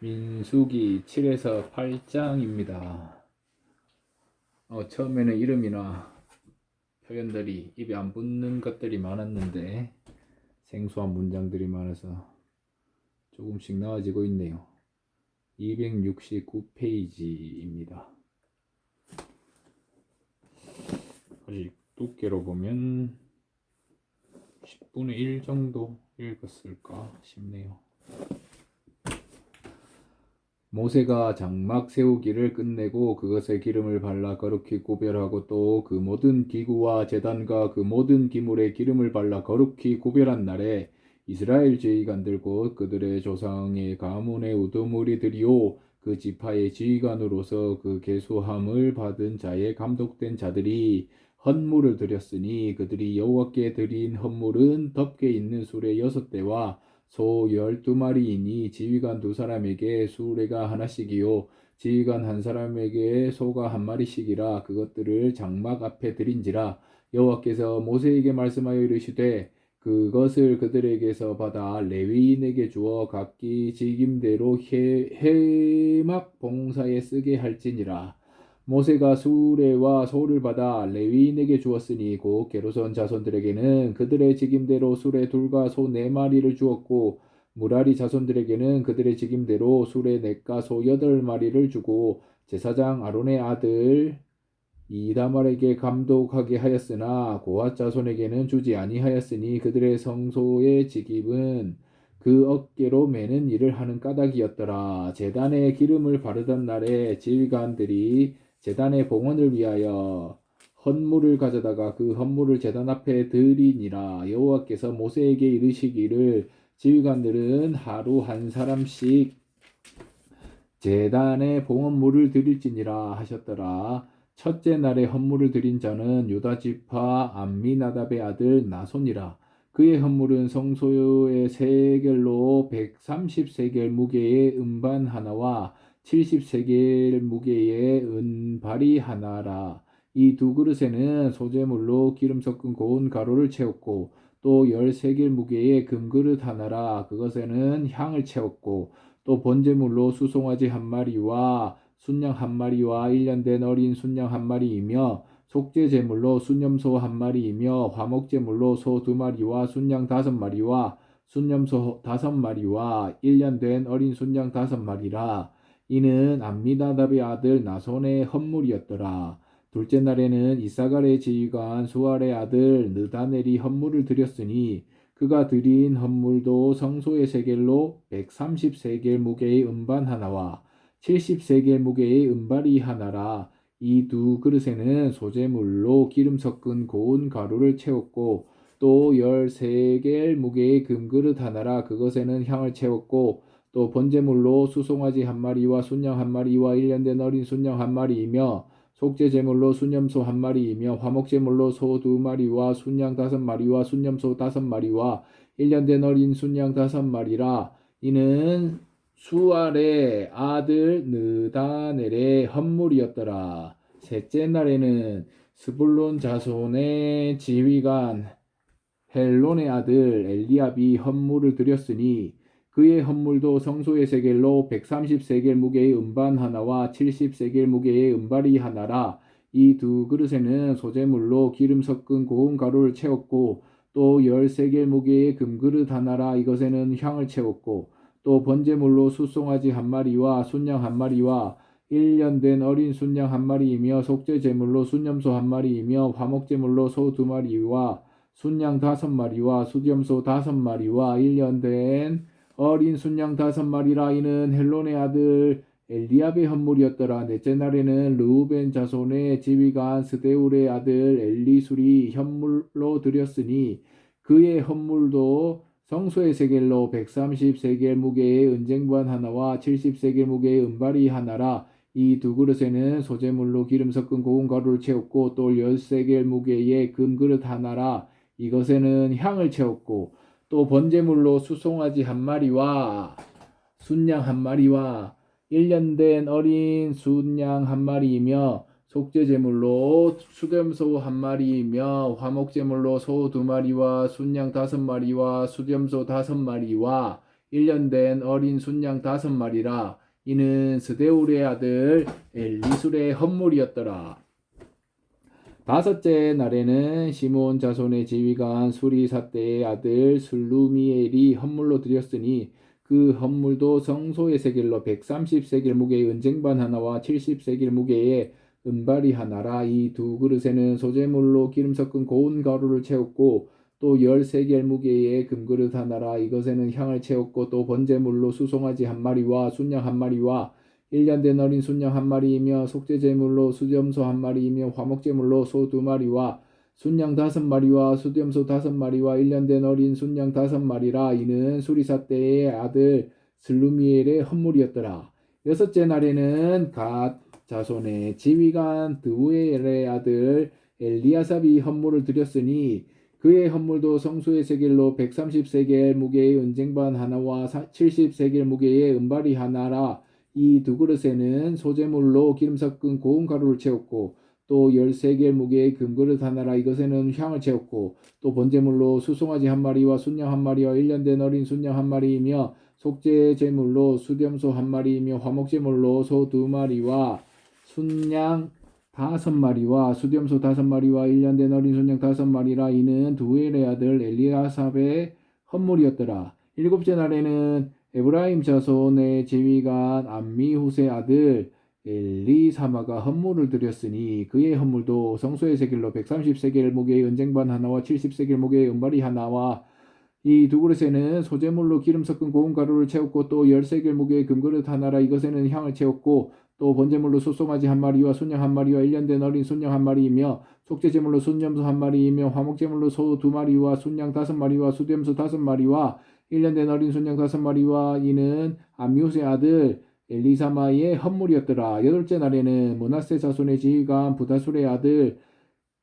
민수기 7에서 8장입니다. 어, 처음에는 이름이나 표현들이 입에 안 붙는 것들이 많았는데 생소한 문장들이 많아서 조금씩 나아지고 있네요. 269페이지입니다. 아직 두께로 보면 10분의 1 정도 읽었을까 싶네요. 모세가 장막 세우기를 끝내고 그것에 기름을 발라 거룩히 구별하고 또 그 모든 기구와 제단과 그 모든 기물에 기름을 발라 거룩히 구별한 날에 이스라엘 지휘관들 곧 그들의 조상의 가문의 우두머리들이요 그 지파의 지휘관으로서 그 계수함을 받은 자의 감독된 자들이 헌물을 드렸으니 그들이 여호와께 드린 헌물은 덮개 있는 수레 여섯 대와 소 열두 마리이니 지휘관 두 사람에게 수레가 하나씩이요. 지휘관 한 사람에게 소가 한 마리씩이라 그것들을 장막 앞에 드린지라. 여호와께서 모세에게 말씀하여 이르시되 그것을 그들에게서 받아 레위인에게 주어 각기 직임대로 해, 해막 봉사에 쓰게 할지니라 모세가 수레와 소를 받아 레위인에게 주었으니 곧 게로선 자손들에게는 그들의 직임대로 수레 둘과 소 네 마리를 주었고 무라리 자손들에게는 그들의 직임대로 수레 넷과 소 여덟 마리를 주고 제사장 아론의 아들 이다말에게 감독하게 하였으나 고앗 자손에게는 주지 아니하였으니 그들의 성소의 직임은 그 어깨로 매는 일을 하는 까닭이었더라. 제단에 기름을 바르던 날에 지휘관들이 제단의 봉헌을 위하여 헌물을 가져다가 그 헌물을 제단 앞에 드리니라. 여호와께서 모세에게 이르시기를 지휘관들은 하루 한 사람씩 제단에 봉헌물을 드릴지니라 하셨더라. 첫째 날에 헌물을 드린 자는 유다 지파 암미나답의 아들 나손이라. 그의 헌물은 성소의 세겔로 130세겔 무게의 음반 하나와 70세겔 무게의 은발이 하나라. 이 두 그릇에는 소재물로 기름 섞은 고운 가루를 채웠고 또 13개 무게의 금그릇 하나라 그것에는 향을 채웠고 또 번제물로 수송아지 한 마리와 순양 한 마리와 1년 된 어린 순양 한 마리이며 속죄 제물로 순염소 한 마리이며 화목 제물로 소 두 마리와 순양 다섯 마리와 순염소 다섯 마리와 1년 된 어린 순양 다섯 마리라 이는 암미다답의 아들 나손의 헌물이었더라. 둘째 날에는 이사갈의 지휘관 수알의 아들 느다넬이 헌물을 드렸으니 그가 드린 헌물도 성소의 세겔로 130세겔 무게의 음반 하나와 70세겔 무게의 은발이 하나라. 이 두 그릇에는 소재물로 기름 섞은 고운 가루를 채웠고 또 13겔 무게의 금그릇 하나라 그것에는 향을 채웠고 또 번제물로 수송아지 한 마리와 순양 한 마리와 일년된 어린 순양 한 마리이며 속죄 제물로 순염소 한 마리이며 화목 제물로 소 두 마리와 순양 다섯 마리와 순염소 다섯 마리와 일년된 어린 순양 다섯 마리라. 이는 수알의 아들 느다넬의 헌물이었더라. 셋째 날에는 스불론 자손의 지휘관 헬론의 아들 엘리압이 헌물을 드렸으니 그의 헌물도 성소의 세겔로 130세겔 무게의 음반 하나와 70세겔 무게의 음발이 하나라. 이 두 그릇에는 소재물로 기름 섞은 고운 가루를 채웠고 또 10세겔 무게의 금그릇 하나라 이것에는 향을 채웠고 또 번제물로 수송아지 한 마리와 순양 한 마리와 1년 된 어린 순양 한 마리이며 속죄 제물로 순염소 한 마리이며 화목 제물로 소 두 마리와 순양 다섯 마리와 수염소 다섯 마리와 1년 된 어린 순양 다섯 마리라 이는 헬론의 아들 엘리압의 헌물이었더라. 넷째 날에는 르우벤 자손의 지휘관 스데울의 아들 엘리술이 현물로 드렸으니 그의 헌물도 성소의 세겔로 130세겔 무게의 은쟁반 하나와 70세겔 무게의 은발이 하나라. 이 두 그릇에는 소재물로 기름 섞은 고운 가루를 채웠고 또 10세겔 무게의 금그릇 하나라. 이것에는 향을 채웠고 또 번제물로 수송아지 한 마리와 순양 한 마리와 1년 된 어린 순양 한 마리이며 속죄제물로 수염소 한 마리이며 화목제물로 소 두 마리와 순양 다섯 마리와 수염소 다섯 마리와 1년 된 어린 순양 다섯 마리라 이는 스데울의 아들 엘리술의 헌물이었더라. 다섯째 날에는 시몬 자손의 지휘관 수리사대의 아들 술루미엘이 헌물로 드렸으니 그 헌물도 성소의 세겔로 130세겔 무게의 은쟁반 하나와 70세겔 무게의 은발이 하나라. 이 두 그릇에는 소재물로 기름 섞은 고운 가루를 채웠고 또 열세겔 무게의 금그릇 하나라. 이것에는 향을 채웠고 또 번제물로 수송아지 한 마리와 순양 한 마리와 1년 된 어린 순양 한 마리이며 속죄제물로 수염소 한 마리이며 화목제물로 소 두 마리와 순양 다섯 마리와 수염소 다섯 마리와 1년 된 어린 순양 다섯 마리라 이는 수리사 때의 아들 슬루미엘의 헌물이었더라. 여섯째 날에는 갓 자손의 지휘관 드우엘의 아들 엘리아삽이 헌물을 드렸으니 그의 헌물도 성수의 세겔로 130세겔 무게의 은쟁반 하나와 70세겔 무게의 은발이 하나라 이 두 그릇에는 소재물로 기름 섞은 고운 가루를 채웠고 또 열세겔 무게의 금그릇 하나라 이것에는 향을 채웠고 또 번제물로 수송아지 한 마리와 순양 한 마리와 1년 된 어린 순양 한 마리이며 속죄 제물로 수렴소 한 마리이며 화목 제물로 소 두 마리와 순양 다섯 마리와 수렴소 다섯 마리와 1년 된 어린 순양 다섯 마리라 이는 두엘의 아들 엘리아삽의 헌물이었더라. 일곱째 날에는 에브라임 자손의 제위관 암미 후세 아들 엘리 사마가 헌물을 드렸으니 그의 헌물도 성소의 세겔로 130세겔 무게의 은쟁반 하나와 70세겔 무게의 은발이 하나와 이 두 그릇에는 소재물로 기름 섞은 고운 가루를 채웠고 또 열세겔 무게의 금그릇 하나라 이것에는 향을 채웠고 또 번제물로 소송아지 한 마리와 순양 한 마리와 1년 된 어린 순양 한 마리이며 속죄제물로 순염소 한 마리이며 화목제물로 소 두 마리와 순양 다섯 마리와 수염소 다섯 마리와 1년 된 어린 순양 다섯 마리와 이는 암미우스의 아들 엘리사마의 헌물이었더라. 여덟째 날에는 모나세 자손의 지휘관 부다술의 아들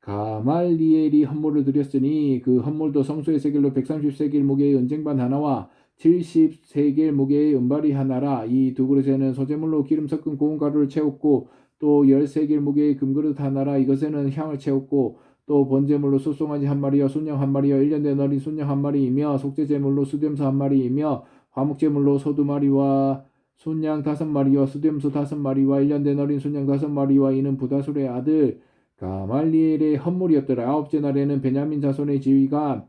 가말리엘이 헌물을 드렸으니 그 헌물도 성소의 세겔로 130세겔 무게의 은쟁반 하나와 70세겔 무게의 은발이 하나라 이 두 그릇에는 소재물로 기름 섞은 고운 가루를 채웠고 또 10세겔 무게의 금그릇 하나라 이것에는 향을 채웠고 또 번제물로 소송아지 한 마리와 순양 한 마리와 1년 된 어린 순양 한 마리이며 속죄제물로 수염소 한 마리이며 화목제물로 소두 마리와 순양 다섯 마리와 수염소 다섯 마리와 1년 된 어린 순양 다섯 마리와 이는 부다술의 아들 가말리엘의 헌물이었더라. 아홉째 날에는 베냐민 자손의 지휘관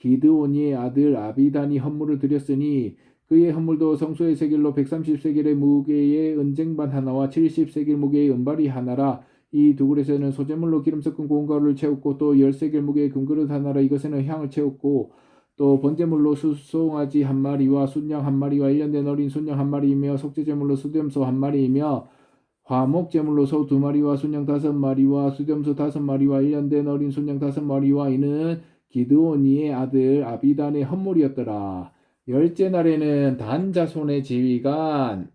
기드오니의 아들 아비단이 헌물을 드렸으니 그의 헌물도 성소의 세겔로 130세겔의 무게의 은쟁반 하나와 70세겔 무게의 은발이 하나라. 이 두 그릇에는 소재물로 기름 섞은 고운 가루를 채웠고 또 10세겔 무게의 금그릇 하나라. 이것에는 향을 채웠고 또 번제물로 수송아지 한 마리와 순양 한 마리와 1년 된 어린 순양 한 마리이며 속죄제물로 수염소 한 마리이며 화목제물로 소 두 마리와 순양 다섯 마리와 수염소 다섯 마리와 1년 된 어린 순양 다섯 마리와 이는 기드오니의 아들 아비단의 헌물이었더라. 열째 날에는 단 자손의 지휘관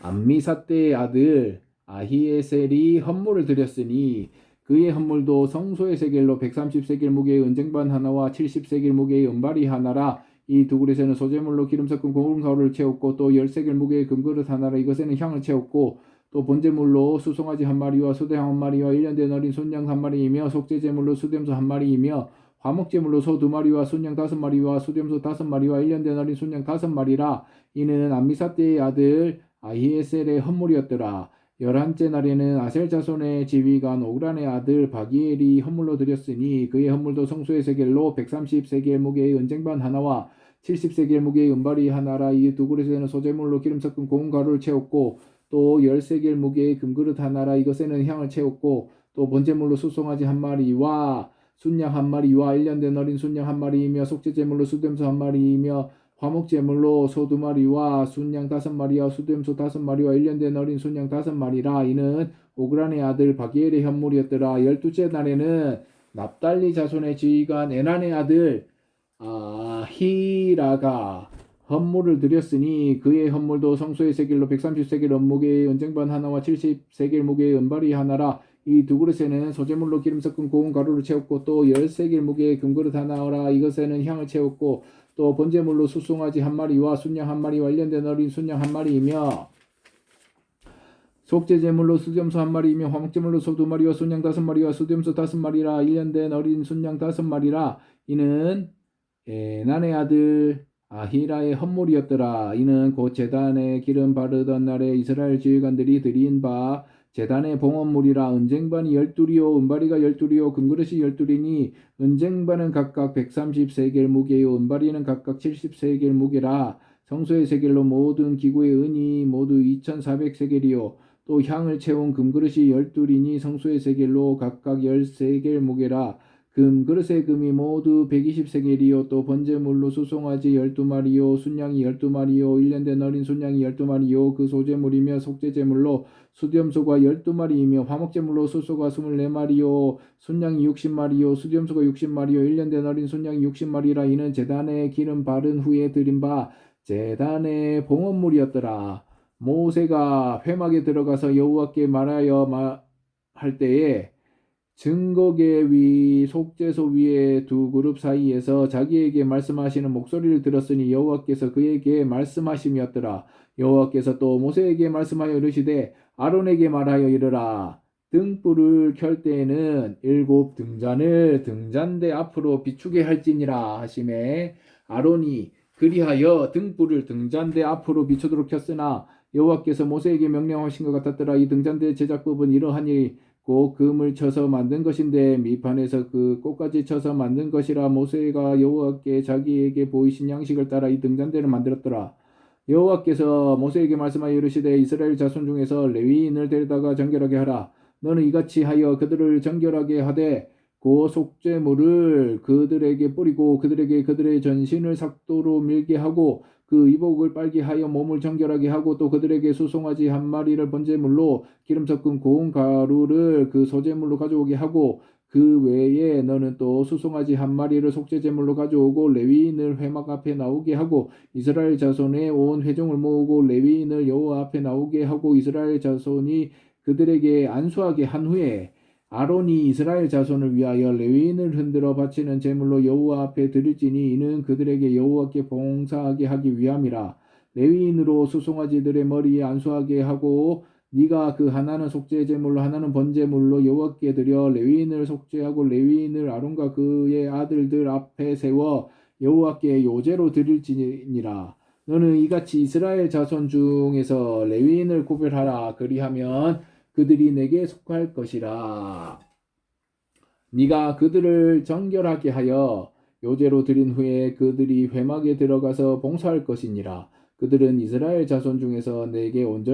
암미사떼의 아들 아히에셀이 헌물을 드렸으니 그의 헌물도 성소의 세겔로 130세겔 무게의 은쟁반 하나와 70세겔 무게의 은발이 하나라 이 두 그릇에는 소재물로 기름 섞은 고운 가루를 채웠고 또 10세겔 무게의 금그릇 하나라 이것에는 향을 채웠고 또 번제물로 수송아지 한 마리와 수대양 한 마리와 1년 된 어린 순양 한 마리이며 속죄제물로 수염소 한 마리이며 화목제물로 소 두 마리와 순양 다섯 마리와 수염소 다섯 마리와 1년 된 어린 순양 다섯 마리라 이는 암미사떼의 아들 아히에셀의 헌물이었더라. 열한째 날에는 아셀 자손의 지휘관 오그란의 아들 바기엘이 헌물로 드렸으니 그의 헌물도 성소의 세겔로 130세겔 무게의 은쟁반 하나와 70세겔 무게의 은발이 하나라 이 두 그릇에는 소재물로 기름 섞은 고운 가루를 채웠고 또 10세겔 무게의 금그릇 하나라 이것에는 향을 채웠고 또 번제물로 수송아지 한 마리와 순양 한 마리와 1년 된 어린 순양 한 마리이며 속죄제물로 수염소 한 마리이며 화목제물로 소 두 마리와 순양 다섯 마리와 수염소 다섯 마리와 1년 된 어린 순양 다섯 마리라. 이는 오그란의 아들 바기엘의 현물이었더라. 열두째 날에는 납달리 자손의 지휘관 에난의 아들 아히라가 헌물을 드렸으니 그의 헌물도 성소의 세겔로 130세겔 업무게의 은쟁반 하나와 70세겔 무게의 은발이 하나라. 이 두 그릇에는 소재물로 기름 섞은 고운 가루를 채웠고 또 10세겔 무게의 금그릇 하나라. 이것에는 향을 채웠고 또 번제물로 수송아지 한 마리와 순양 한 마리와 1년 된 어린 순양 한 마리이며 속죄제물로 수염소 한 마리이며 화목제물로 소 두 마리와 순양 다섯 마리와 수염소 다섯 마리라. 1년 된 어린 순양 다섯 마리라. 이는 에난의 아들 아히라의 헌물이었더라. 이는 곧 제단에 기름 바르던 날에 이스라엘 지휘관들이 드린 바 제단의 봉헌물이라 은쟁반이 열둘이요 은바리가 열둘이요 금그릇이 열둘이니 은쟁반은 각각 130세겔 무게요 은바리는 각각 70세겔 무게라. 성소의 세겔로 모든 기구의 은이 모두 2400세겔이요. 또 향을 채운 금그릇이 열둘이니 성소의 세겔로 각각 10세겔 무게라 금 그릇의 금이 모두 120세겔이요. 또 번제물로 수송아지 12마리요. 순양이 12마리요. 1년 된 어린 순양이 12마리요. 그 소제물이며 속죄제물로 수염소가 12마리이며 화목제물로 수소가 24마리요. 순양이 60마리요. 수염소가 60마리요. 1년 된 어린 순양이 60마리라. 이는 제단에 기름 바른 후에 드린 바 제단의 봉헌물이었더라. 모세가 회막에 들어가서 여호와께 말하여 마- 할 때에 증거계 위 속죄소 위에 두 그룹 사이에서 자기에게 말씀하시는 목소리를 들었으니 여호와께서 그에게 말씀하심이었더라. 여호와께서 또 모세에게 말씀하여 이르시되 아론에게 말하여 이르라. 등불을 켤 때에는 일곱 등잔을 등잔대 앞으로 비추게 할지니라 하심에 아론이 그리하여 등불을 등잔대 앞으로 비추도록 켰으나 여호와께서 모세에게 명령하신 것 같았더라. 이 등잔대 제작법은 이러하니 고 금을 쳐서 만든 것인데 밑판에서 그 꽃까지 쳐서 만든 것이라 모세가 여호와께 자기에게 보이신 양식을 따라 이 등잔대를 만들었더라. 여호와께서 모세에게 말씀하여 이르시되 이스라엘 자손 중에서 레위인을 데려다가 정결하게 하라. 너는 이같이 하여 그들을 정결하게 하되 그 속죄물을 그들에게 뿌리고 그들에게 그들의 전신을 삭도로 밀게 하고 그 이복을 빨게 하여 몸을 정결하게 하고 또 그들에게 수송아지 한 마리를 번제물로 기름 섞은 고운 가루를 그 소제물로 가져오게 하고 그 외에 너는 또 수송아지 한 마리를 속죄제물로 가져오고 레위인을 회막 앞에 나오게 하고 이스라엘 자손의 온 회중을 모으고 레위인을 여호와 앞에 나오게 하고 이스라엘 자손이 그들에게 안수하게 한 후에 아론이 이스라엘 자손을 위하여 레위인을 흔들어 바치는 제물로 여호와 앞에 드릴지니 이는 그들에게 여호와께 봉사하게 하기 위함이라. 레위인으로 수송아지들의 머리에 안수하게 하고 네가 그 하나는 속죄 제물로 하나는 번제물로 여호와께 드려 레위인을 속죄하고 레위인을 아론과 그의 아들들 앞에 세워 여호와께 요제로 드릴지니라. 너는 이같이 이스라엘 자손 중에서 레위인을 구별하라. 그리하면 그들이 내게 속할 것이라. 네가 그들을 정결하게 하여 요제로 드린 후에 그들이 회막에 들어가서 봉사할 것이니라. 그들은 이스라엘 자손 중에서 내게 온전히